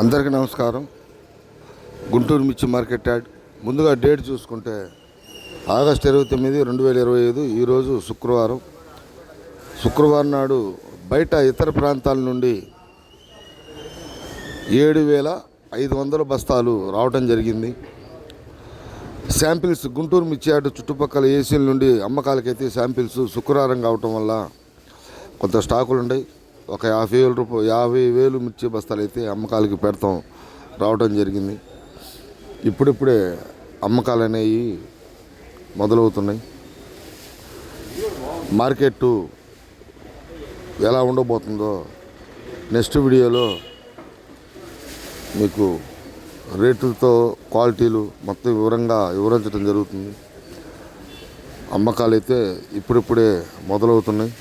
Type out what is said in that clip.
అందరికీ నమస్కారం. గుంటూరు మిర్చి మార్కెట్ యార్డ్ ముందుగా డేట్ చూసుకుంటే ఆగస్ట్ ఇరవై తొమ్మిది రెండు వేల ఇరవై ఐదు ఈరోజు శుక్రవారం. శుక్రవారం నాడు బయట ఇతర ప్రాంతాల నుండి ఏడు వేల ఐదు వందల బస్తాలు రావటం జరిగింది. శాంపిల్స్ గుంటూరు మిర్చి యార్డ్ చుట్టుపక్కల ఏసీల నుండి అమ్మకాలకైతే శాంపిల్స్ శుక్రవారం కావటం వల్ల కొంత స్టాకులు ఉన్నాయి ఒక యాభై వేల రూపాయలు యాభై వేలు మిర్చి బస్తాలు అయితే అమ్మకాలకి పెడతాం. రావడం జరిగింది. ఇప్పుడిప్పుడే అమ్మకాలు అనేవి మొదలవుతున్నాయి. మార్కెట్ ఎలా ఉండబోతుందో నెక్స్ట్ వీడియోలో మీకు రేట్లతో క్వాలిటీలు మొత్తం వివరంగా వివరించడం జరుగుతుంది. అమ్మకాలు అయితే ఇప్పుడిప్పుడే మొదలవుతున్నాయి.